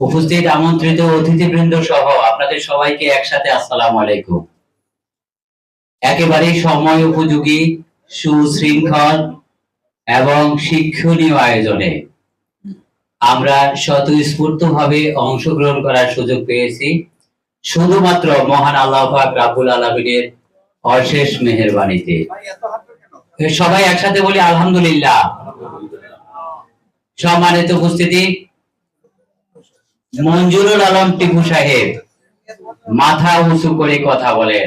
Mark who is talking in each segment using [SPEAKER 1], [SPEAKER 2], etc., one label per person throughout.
[SPEAKER 1] উপস্থিত আমন্ত্রিত অতিথিবৃন্দ সহ আপনাদের সবাইকে একসাথে আসসালামু আলাইকুম। একেবারে সময় উপযোগী, সুশৃঙ্খল এবং শিক্ষণীয় আয়োজনে আমরা স্বতঃস্ফূর্ত ভাবে অংশগ্রহণ করার সুযোগ পেয়েছি। শুধুমাত্র মহান আল্লাহ রাবুল আলামিনের অশেষ মেহেরবানিতে। সবাই একসাথে বলি আলহামদুলিল্লাহ। সম্মানিত উপস্থিতি মঞ্জুরুল আলম টিপু সাহেব, মাথা উঁচু করে কথা বলেন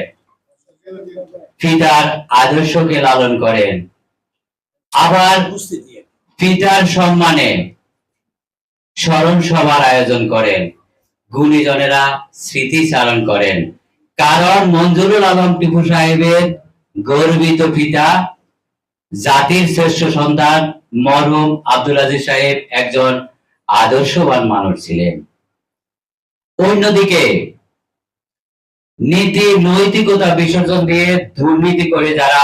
[SPEAKER 1] পিতার আদর্শকে লালন করেন, আবার পিতার সম্মানে স্মরণ সভার আয়োজন করেন, গুণীজনেরা স্মৃতিচারণ করেন। কারণ মঞ্জুরুল আলম টিপু সাহেবের গর্বিত পিতা, জাতির শ্রেষ্ঠ সন্তান মরহুম আব্দুল আজিজ সাহেব একজন আদর্শবান মানুষ ছিলেন। অন্যদিকে, নীতি নৈতিকতা বিসর্জন দিয়ে দুর্নীতি করে যারা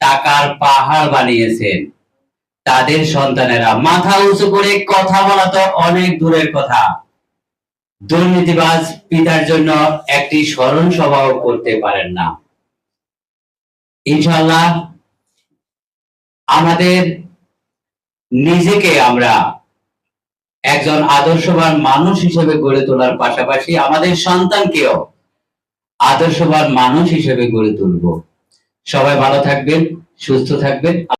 [SPEAKER 1] টাকার পাহাড় বানিয়েছেন, তাদের সন্তানেরা মাথা উঁচু করে কথা বলা তো অনেক দূরের কথা। দুর্নীতিবাজ পিতার জন্য একটি স্মরণ সভাও করতে পারেন না। ইনশাল্লাহ আমাদের নিজেকে আমরা একজন আদর্শবান মানুষ হিসেবে গড়ে তোলার পাশাপাশি আমাদের সন্তানকেও আদর্শবান মানুষ হিসেবে গড়ে তুলব। সবাই ভালো থাকবেন, সুস্থ থাকবেন।